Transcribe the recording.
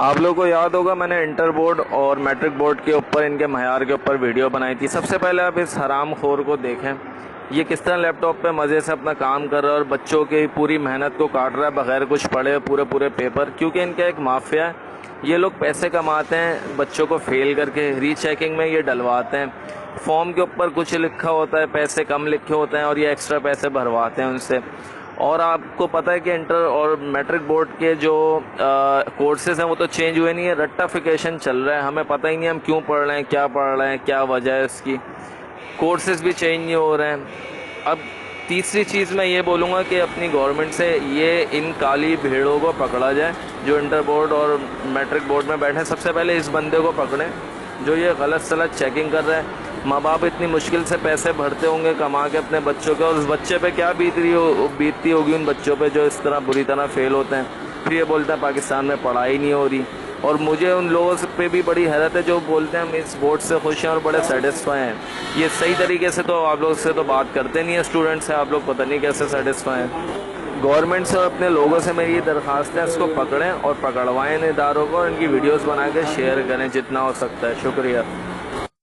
आप लोगों को याद होगा, मैंने इंटर बोर्ड और मैट्रिक बोर्ड के ऊपर, इनके मैार के ऊपर वीडियो बनाई थी। सबसे पहले आप इस हराम खोर को देखें। ये किस तरह लैपटॉप पे मज़े से अपना काम कर रहा है और बच्चों की पूरी मेहनत को काट रहा है, बगैर कुछ पढ़े पूरे पूरे पेपर। क्योंकि इनका एक माफिया है। ये लोग पैसे कमाते हैं, बच्चों को फेल करके रीचेकिंग में ये डलवाते हैं। फॉर्म के ऊपर कुछ लिखा होता है, पैसे कम लिखे होते हैं और ये एक्स्ट्रा पैसे भरवाते हैं उनसे। और आपको पता है कि इंटर और मैट्रिक बोर्ड के जो कोर्सेज हैं वो तो चेंज हुए नहीं है रट्टाफिकेशन चल रहा है। हमें पता ही नहीं हम क्यों पढ़ रहे हैं, क्या पढ़ रहे हैं, क्या वजह है इसकी। कोर्सेज भी चेंज नहीं हो रहे हैं। अब तीसरी चीज़ मैं ये बोलूँगा कि अपनी गवर्नमेंट से ये इन काली भीड़ों को पकड़ा जाए, जो इंटर बोर्ड और मैट्रिक बोर्ड में बैठे सबसे पहले इस बंदे को पकड़ें, जो ये गलत सलत चेकिंग कर रहा है। माँ बाप इतनी मुश्किल से पैसे भरते होंगे, कमा के अपने बच्चों के, और उस बच्चे पे क्या बीत रही हो बीतती होगी उन बच्चों पे जो इस तरह बुरी तरह फेल होते हैं। फिर ये बोलते हैं, पाकिस्तान में पढ़ाई नहीं हो रही। और मुझे उन लोगों पे भी बड़ी हैरत है जो बोलते हैं, हम इस बोर्ड से खुश हैं और बड़े सेटिस्फाई हैं। ये सही तरीके से तो आप लोग से तो बात करते नहीं है स्टूडेंट से आप लोग पता नहीं कैसे सेटिस्फाई हैं। गवर्नमेंट से और अपने लोगों से मेरी ये दरख्वास्त है, इसको पकड़ें और पकड़वाएँ इन इदारों को और इनकी वीडियोस बना के शेयर करें जितना हो सकता है। शुक्रिया।